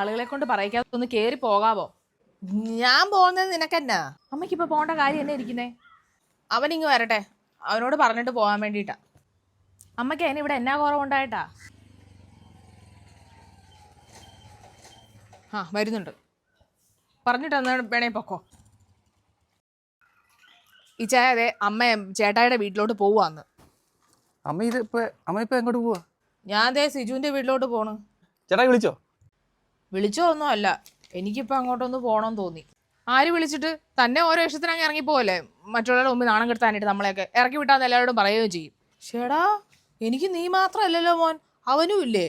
ആളുകളെ കൊണ്ട് പറയിക്കാതെ ഒന്ന് കേറി പോകാവോ? ഞാൻ പോകുന്നത് നിനക്കെന്നാ അമ്മയ്ക്ക് ഇപ്പൊ പോകേണ്ട കാര്യം എന്നെ ഇരിക്കുന്നേ? അവനിങ്ങ് വരട്ടെ. അവനോട് പറഞ്ഞിട്ട് പോകാൻ വേണ്ടിട്ടാ അമ്മയ്ക്ക് അതിന് ഇവിടെ എന്നാ കുറവുണ്ടായിട്ടാ ആ വരുന്നുണ്ട്. പറഞ്ഞിട്ട് അന്ന് വേണേ പൊക്കോ. ഈ ചായ അതെ അമ്മ ചേട്ടായിയുടെ വീട്ടിലോട്ട് പോവാന്ന് അമ്മ ഇത് ഇപ്പൊ അമ്മ ഇപ്പൊ എങ്ങോട്ട് പോവാ? ഞാൻ അതെ സിജുവിന്റെ വീട്ടിലോട്ട് പോണു. ചേട്ടാ വിളിച്ചോ? വിളിച്ചോ ഒന്നും അല്ല. എനിക്കിപ്പോൾ അങ്ങോട്ടൊന്ന് പോകണമെന്ന് തോന്നി. ആര് വിളിച്ചിട്ട്? തന്നെ ഓരോ ഇഷ്ടത്തിന് അങ്ങ് ഇറങ്ങിപ്പോവല്ലേ മറ്റുള്ളവരുടെ മുമ്പിൽ നാണം കെടുത്താനായിട്ട് നമ്മളെയൊക്കെ ഇറക്കി വിട്ടാന്ന് എല്ലാവരോടും പറയുകയും ചെയ്യും. ചേടാ എനിക്ക് നീ മാത്രമല്ലല്ലോ മോൻ. അവനും ഇല്ലേ?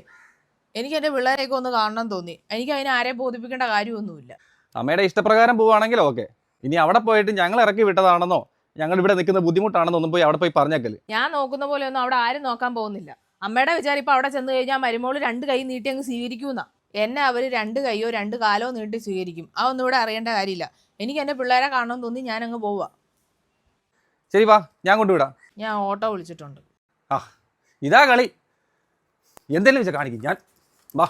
എനിക്ക് എന്റെ പിള്ളേരെയൊക്കെ ഒന്ന് കാണണം തോന്നി. എനിക്ക് അതിനെ ആരെയും ബോധിപ്പിക്കേണ്ട കാര്യമൊന്നുമില്ല. അമ്മയുടെ ഇഷ്ടപ്രകാരം പോവാണെങ്കിൽ ഓക്കെ. ഇനി അവിടെ പോയിട്ട് ഞങ്ങൾ ഇറക്കി വിട്ടതാണെന്നോ? ഞങ്ങൾ ഇവിടെ നിൽക്കുന്ന ബുദ്ധിമുട്ടാണെന്നോ? ഒന്നും പോയി അവിടെ പോയി പറഞ്ഞേക്കൽ. ഞാൻ നോക്കുന്ന പോലെ ഒന്നും അവിടെ ആരും നോക്കാൻ പോകുന്നില്ല. അമ്മയുടെ വിചാരം ഇപ്പൊ അവിടെ ചെന്ന് കഴിഞ്ഞാൽ മരുമോൾ രണ്ട് കൈ നീട്ടി അങ്ങ് സ്വീകരിക്കൂന്നാ. എന്നെ അവർ രണ്ട് കൈയോ രണ്ട് കാലോ നീട്ടി സ്വീകരിക്കും. അതൊന്നും ഇവിടെ അറിയേണ്ട കാര്യമില്ല. എനിക്ക് എന്റെ പിള്ളേരെ കാണണമെന്ന് തോന്നി ഞാൻ അങ്ങ് പോവാ. ശരി വാ ഞാൻ കൊണ്ടുവിടാം. ഞാൻ ഓട്ടോ വിളിച്ചിട്ടുണ്ട്. ആ ഇതാ കളി. എന്തെങ്കിലും വെച്ചാൽ കാണിക്കും. ഞാൻ വാ.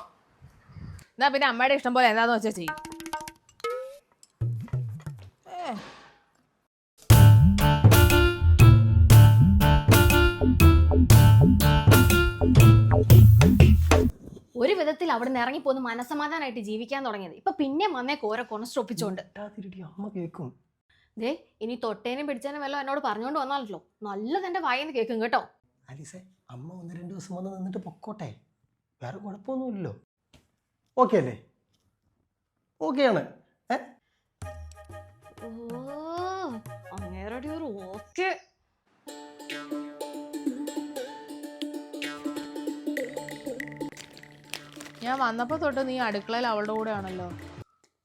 എന്നാ പിന്നെ അമ്മയുടെ ഇഷ്ടം പോലെ എന്താന്ന് വെച്ചാൽ ചെയ്യും. ഒരു വിധത്തിൽ അവിടെ നിന്ന് ഇറങ്ങിപ്പോന്ന് മനസമാധാനമായിട്ട് ജീവിക്കാൻ തുടങ്ങിയത്. ഇപ്പൊ പിന്നെ വന്നേ കോര കൊണസ്റ്റൊപ്പിച്ചോണ്ട് അമ്മ കേൾക്കും ദേ ഇനി തൊട്ടേനും പിടിച്ചേനും വല്ലതും എന്നോട് പറഞ്ഞോണ്ട് വന്നാലല്ലോ. നല്ലത് എന്റെ വായെന്ന് കേൾക്കും കേട്ടോ. അലിസെ അമ്മ ഒന്ന് രണ്ട് ദിവസം വന്ന് നിന്നിട്ട് പൊക്കോട്ടെ. വേറെ കുഴപ്പമൊന്നുമില്ലല്ലോ. ഓക്കെ അല്ലേ? ഓക്കെയാണ്. ഏ? ഓ അങ്ങേരുടെ ഒരു ഓക്കെ. ഞാൻ വന്നപ്പോൾ തൊട്ട് നീ അടുക്കളയിൽ അവളുടെ കൂടെ ആണല്ലോ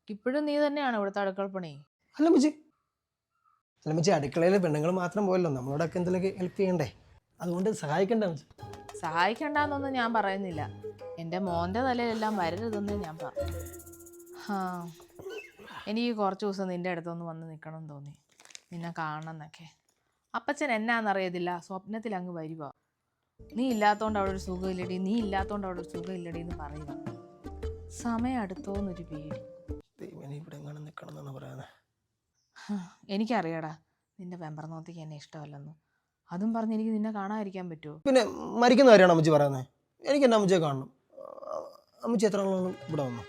ഇപ്പോഴും നീ തന്നെയാണ് ഇവിടുത്തെ അടുക്കള പണി? അല്ല മുജി. അല്ല മുജി അടുക്കളയിൽ പെണ്ണുങ്ങൾ മാത്രം പോയല്ലോ. നമ്മളോടൊക്കെ എന്തെങ്കിലുമൊക്കെ ഹെൽപ്പ് ചെയ്യണ്ടേ? അതുകൊണ്ട് സഹായിക്കണ്ട സഹായിക്കണ്ടെന്നൊന്നും ഞാൻ പറയുന്നില്ല. എന്റെ മോന്റെ തലയിലെല്ലാം വരരുതെന്ന് ഞാൻ പറഞ്ഞു. ആ എനിക്ക് കുറച്ച് ദിവസം നിന്റെ അടുത്തൊന്ന് വന്ന് നിൽക്കണം എന്ന് തോന്നി. നിന്നെ കാണണം എന്നൊക്കെ. അപ്പച്ചൻ എന്നാന്നറിയത്തില്ല സ്വപ്നത്തിൽ അങ്ങ് വരുക നീ ഇല്ലാത്തോണ്ട് അവിടെ ഒരു സുഖമില്ലടി നീ ഇല്ലാത്തോണ്ട് അവിടെ ഒരു സുഖമില്ലടി എന്ന് പറയുക. സമയം അടുത്തോന്നൊരു പേടി. ഇവിടെ എങ്ങനെ നിൽക്കണം എന്നാണ് പറയുന്നത് എനിക്കറിയാടാ നിന്റെ വെമ്പറന്നോത്തേക്ക് എന്നെ ഇഷ്ടമല്ലെന്ന്. അതും പറഞ്ഞ് എനിക്ക് നിന്നെ കാണാതിരിക്കാൻ പറ്റുമോ പിന്നെ മരിക്കുന്ന കാര്യമാണ് അമ്മച്ചി പറയുന്നത് എനിക്ക് എന്റെ അമ്മച്ചിയെ കാണണം. അമ്മച്ചി എത്ര നാളൊന്നും ഇവിടെ വന്നു?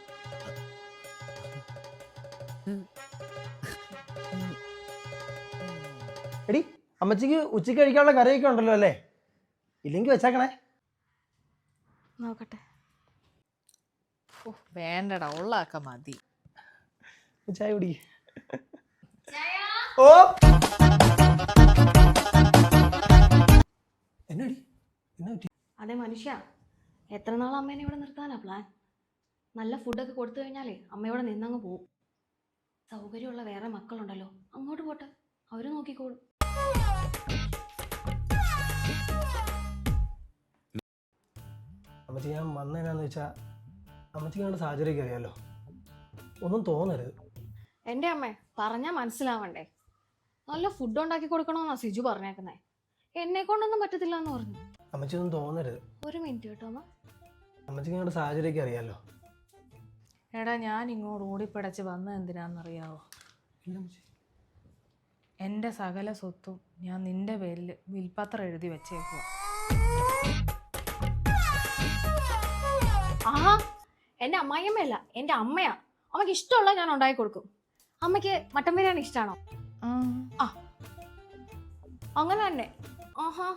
എടി അമ്മച്ചിക്ക് ഉച്ചയ്ക്ക് കഴിക്കാനുള്ള കറിയൊക്കെ ഉണ്ടല്ലോ അല്ലേ? ഇല്ലെങ്കിൽ വെച്ചേക്കണേ. നോക്കട്ടെ. ഓ വേണ്ടടാ ഉള്ളാക്ക മതി. ചായ കുടി. ഓ. എന്നാടി? എന്നാ പറ്റി? അതെ മനുഷ്യ. എത്ര നാൾ അമ്മേനെ ഇവിടെ നിർത്താനാ പ്ലാൻ നല്ല ഫുഡൊക്കെ കൊടുത്തു കഴിഞ്ഞാലേ അമ്മ ഇവിടെ നിന്നങ്ങ് പോവും. സൗകര്യമുള്ള വേറെ മക്കളുണ്ടല്ലോ. അങ്ങോട്ട് പോട്ടെ. അവർ നോക്കിക്കോളും. അമ്മച്ചി ഞാൻ വന്നതിനാന്ന് വെച്ചാ അമ്മച്ചിക്ക് ഞങ്ങളുടെ സാഹചര്യമൊക്കെ അറിയാലോ. ഒന്നും തോന്നരുത്. എന്റെ അമ്മേ പറഞ്ഞാ മനസ്സിലാവണ്ടേ? നല്ല ഫുഡ് ഉണ്ടാക്കി കൊടുക്കണമെന്നാ സിജു പറഞ്ഞേക്കുന്നേ. എന്നെ കൊണ്ടൊന്നും പറ്റത്തില്ല എന്ന് പറഞ്ഞു. അമ്മച്ചി ഒന്നും തോന്നരുത്. ഒരു മിനിറ്റ് കേട്ടോ അമ്മ. അമ്മച്ചിക്ക് ഞങ്ങളുടെ സാഹചര്യമൊക്കെ അറിയാലോ. എടാ ഞാൻ ഇങ്ങോട്ട് ഓടിപ്പടച്ച് വന്നത് എന്തിനാണെന്നറിയാവോ ഇല്ല അമ്മച്ചി. എന്റെ സകല സ്വത്തും ഞാൻ നിന്റെ പേരിൽ വിൽപ്പത്രം എഴുതി വെച്ചേക്കുക ആഹാ എന്റെ അമ്മായിയമ്മയല്ല എന്റെ അമ്മയാ. അമ്മയ്ക്ക് ഇഷ്ടമുള്ള ഞാൻ ഉണ്ടാക്കി കൊടുക്കും. അമ്മയ്ക്ക് മട്ടൻ ബിരിയാണി ഇഷ്ടമാണോ ആ. അങ്ങനെ തന്നെ. ആഹാ.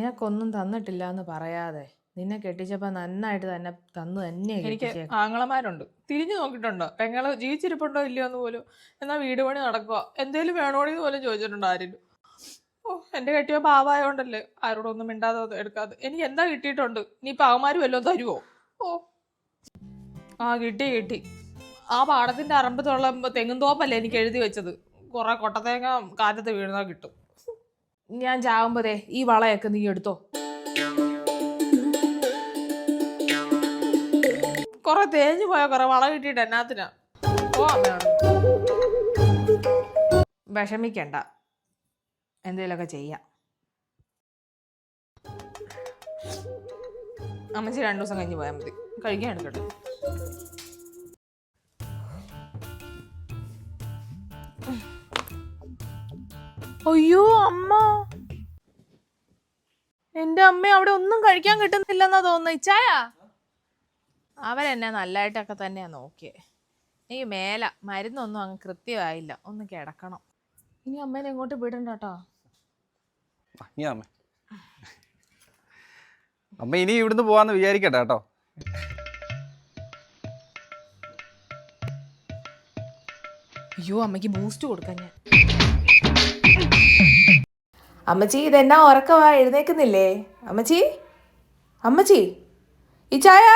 നിനക്കൊന്നും തന്നിട്ടില്ല എന്ന് പറയാതെ നിന്നെ കെട്ടിച്ചപ്പോ നന്നായിട്ട് തന്നെ തന്നു തന്നെ എനിക്ക് ആങ്ങളമാരുണ്ട്. തിരിഞ്ഞു നോക്കിയിട്ടുണ്ടോ. പെങ്ങൾ ജീവിച്ചിരിപ്പുണ്ടോ ഇല്ലയോ എന്ന് പോലും. എന്നാ വീട് പണി നടക്കുക എന്തേലും വേണോടെന്ന് പോലും ചോദിച്ചിട്ടുണ്ടോ ആരെങ്കിലും ഓ എന്റെ കെട്ടിയ പാവായോണ്ടല്ലേ? ആരോടൊന്നും മിണ്ടാതെ എടുക്കാതെ. എനിക്ക് എന്താ കിട്ടിയിട്ടുണ്ട്? ഇനിയിപ്പോ പാവമാര് വല്ലതും തരുവോ? ഓ. ആ കിട്ടി കിട്ടി. ആ പാടത്തിന്റെ അറമ്പത്തുള്ള തെങ്ങും തോപ്പല്ലേ എനിക്ക് എഴുതി വെച്ചത്. കുറെ കൊട്ടത്തേങ്ങ കാറ്റത്ത് വീഴുന്ന കിട്ടും. ഞാൻ ചാവുമ്പോഴേ ഈ വളയൊക്കെ നീ എടുത്തോ. കൊറേ തേഞ്ഞു പോയ? കൊറേ വള കിട്ടിട്ട് എന്നാത്തിനാ? വിഷമിക്കണ്ട. എന്തേലൊക്കെ ചെയ്യാം. അമ്മച്ചി രണ്ടു ദിവസം കഴിഞ്ഞ് പോയാൽ മതി. കഴിക്കാൻ എടുക്കട്ടെ അയ്യോ അമ്മ. എന്റെ അമ്മ അവിടെ ഒന്നും കഴിക്കാൻ കിട്ടുന്നില്ലെന്നാ തോന്നുന്നു. ഇച്ചായ അവരെന്നെ നല്ലതായിട്ടൊക്കെ തന്നെയാ നോക്കിയേ. ഈ മേല മരുന്നൊന്നും അങ്ങ് കൃത്യമായില്ല. ഒന്ന് കിടക്കണം. ഇനി അമ്മേനെ ഇങ്ങോട്ട് വിടണ്ട കേട്ടോ അമ്മ. അമ്മ ഇനി ഇവിടുന്ന് പോവാന്ന് വിചാരിക്കട്ടെ കേട്ടോ അയ്യോ അമ്മയ്ക്ക് ബൂസ്റ്റ് കൊടുക്കാൻ ഞാൻ. അമ്മച്ചി ഇതെന്നാ ഉറക്കവാ എഴുന്നേക്കുന്നില്ലേ? അമ്മച്ചി? അമ്മച്ചി? ഈ ചായ?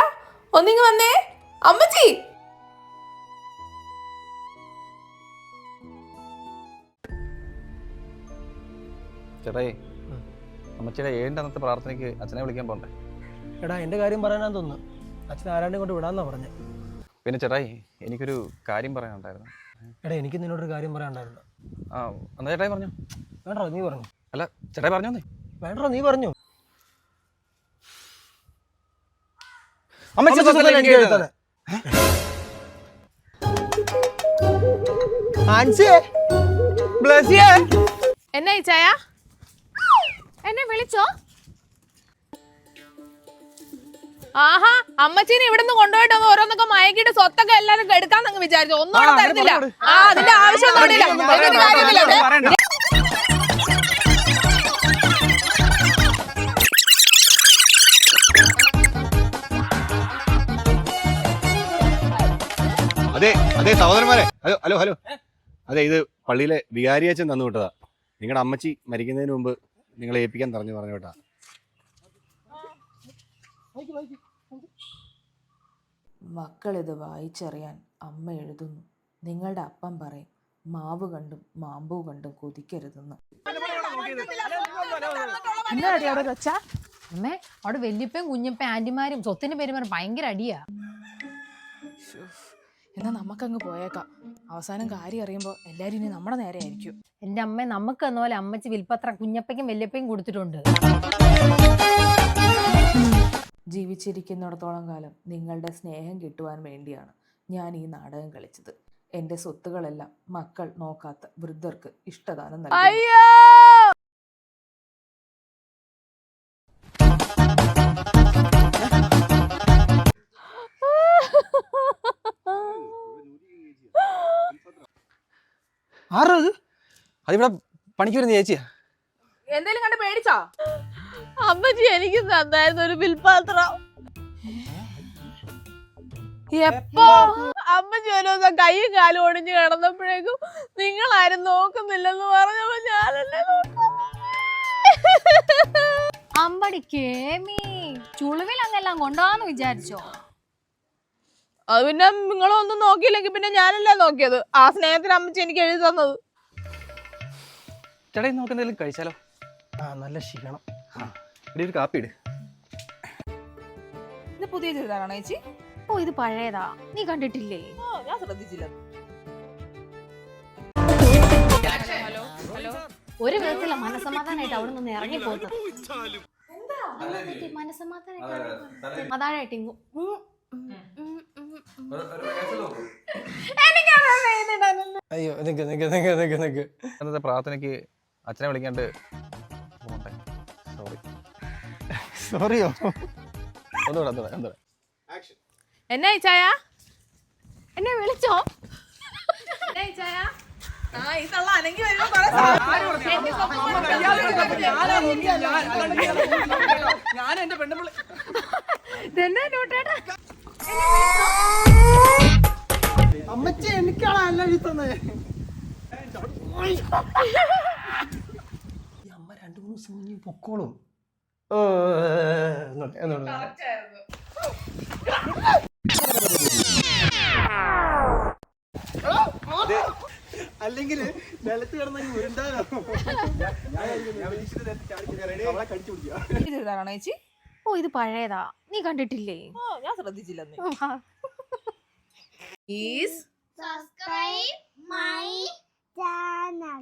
ഒന്നിങ്ങ് വന്നേ. അമ്മച്ചി! ചേട്ടായി അമ്മച്ചിയുടെ ഏഴിന്റെ അന്നത്തെ പ്രാർത്ഥനയ്ക്ക് അച്ഛനെ വിളിക്കാൻ പോണ്ടേ? എടാ എന്റെ കാര്യം പറയാനാന്ന് തോന്നുന്നു. അച്ഛൻ ആരാണ്ട് കൊണ്ട് വിടാന്നാ പറഞ്ഞേ. പിന്നെ ചേട്ടായി എനിക്കൊരു കാര്യം പറയാനുണ്ടായിരുന്നു. എടാ എനിക്ക് നിന്നോടൊരു കാര്യം പറയാനുണ്ടായിരുന്നു. ആ എന്നാ ചേട്ടായി പറഞ്ഞു? വേണ്ടോ നീ പറഞ്ഞു. അല്ല ചേട്ടായി പറഞ്ഞോന്നേ വേണ്ടോ നീ പറഞ്ഞു. അമ്മച്ചി എനിക്ക് എഴുതാതെ. എന്നെ വിളിച്ചോ? ആഹാ അമ്മച്ചീനെ ഇവിടുന്ന് കൊണ്ടുപോയിട്ട് ഒന്ന് ഓരോന്നൊക്കെ മയക്കിട്ട് സ്വത്തൊക്കെ എല്ലാരും എടുക്കാന്നങ്ങ് വിചാരിച്ചു. ഒന്നും അവിടെ ആ, അതിന്റെ ആവശ്യം ഒന്നും. അതെ അതെ സഹോദരന്മാരെ. Hello hello hello. അതെ ഇത് പള്ളിയിലെ വികാരിയച്ഛൻ തന്നു വിട്ടതാ. നിങ്ങളുടെ അമ്മച്ചി മരിക്കുന്നതിന് മുമ്പ് നിങ്ങളെ ഏൽപ്പിക്കാൻ പറഞ്ഞു പറഞ്ഞു കേട്ടാ. മക്കളിത് വായിച്ചറിയാൻ അമ്മ എഴുതുന്നു. നിങ്ങളുടെ അപ്പം പറയും മാവ് കണ്ടും മാമ്പൂ കണ്ടും കൊതിക്കരുതെന്ന്. എന്നാടി അവിടെ വെച്ച അമ്മേ അവിടെ വല്യപ്പയും കുഞ്ഞപ്പയും ആന്റിമാരും സ്വത്തിന് പെരുമാറും ഭയങ്കര അടിയാ. എന്നാ നമുക്കങ്ങ് പോയേക്കാം. അവസാനം കാര്യം അറിയുമ്പോൾ എല്ലാവരും ഇനി നമ്മുടെ നേരെ ആയിരിക്കും. എന്റെ അമ്മ നമുക്ക് എന്ന പോലെ അമ്മച്ചി വിൽപ്പത്ര കുഞ്ഞപ്പയ്ക്കും വല്യപ്പയും കൊടുത്തിട്ടുണ്ട്. ജീവിച്ചിരിക്കുന്നിടത്തോളം കാലം നിങ്ങളുടെ സ്നേഹം കിട്ടുവാൻ വേണ്ടിയാണ് ഞാൻ ഈ നാടകം കളിച്ചത്. എന്റെ സ്വത്തുകളെല്ലാം മക്കൾ നോക്കാത്ത വൃദ്ധർക്ക് ഇഷ്ടദാനം നൽകി ആരാ അത് അതിവിടെ പണിക്ക് വരുന്ന ചേച്ചിയാ. എന്തേലും കണ്ട് പേടിച്ചോ? അമ്മച്ചി എനിക്ക് തന്നായിരുന്നു ഒരു വിൽപാത്രം. എപ്പോ? അമ്മച്ചി ഒരു ദിവസം കൈയും കാലും ഒടിഞ്ഞു കിടന്നപ്പോഴേക്കും നിങ്ങളാരും നോക്കുന്നില്ലെന്ന് പറഞ്ഞപ്പോ ഞാനല്ലേ നോക്കാം അമ്പടി കേമി ചുളുവിൽ അങ്ങെല്ലാം കൊണ്ടുപോകാന്ന് വിചാരിച്ചോ? അത് പിന്നെ നിങ്ങളൊന്നും നോക്കിയില്ലെങ്കിൽ പിന്നെ ഞാനല്ലേ നോക്കിയത്. ആ സ്നേഹത്തിന് അമ്മച്ചി എനിക്ക് എഴുതി തന്നത്. ചേട്ടാ നമുക്ക് എന്തെങ്കിലും കഴിച്ചാലോ? ആ നല്ല ക്ഷീണം. ഇവിടെ ഒരു കാപ്പി ഇട്. ഇത് പുതിയ ചുരിദാറാണോ ചേച്ചി? ഓ ഇത് പഴയതാ. നീ കണ്ടിട്ടില്ലേ? ഓ ഞാൻ ശ്രദ്ധിച്ചില്ല. ഒരു വിധത്തിലുള്ള മനസമാധാനമായിട്ട് അവിടെ നിന്ന് ഇറങ്ങി പോകുന്നത് മനസമാധാനമായിട്ട്. അയ്യോ നിക്ക് നിക്ക് നിക്ക് നിക്ക് നിക്ക്. അന്നത്തെ പ്രാർത്ഥനയ്ക്ക് അച്ഛനെ വിളിക്കാണ്ട് സോറിയോ ഒന്നുകൂടെ ഒന്നുകൂടെ ഒന്നുകൂടെ എന്നാ അയച്ചായ എന്നെ വിളിച്ചോ എന്നെ ഈ ചായ ആ ഈ തള്ള അനങ്ങി വരുമ്പോ കുറെ സാധനം ഞാൻ എന്റെ പെണ്ണുപിള്ളി അമ്മച്ചി എനിക്കാണ് അല്ല എഴുതുന്നത് അമ്മ രണ്ടു മൂന്ന് ദിവസം പൊക്കോളും. അല്ലെങ്കിൽ നിലത്ത് കിടന്ന ചേച്ചി? ഓ ഇത് പഴയതാ. നീ കണ്ടിട്ടില്ലേ? ഞാൻ ശ്രദ്ധിച്ചില്ല. Please subscribe my channel.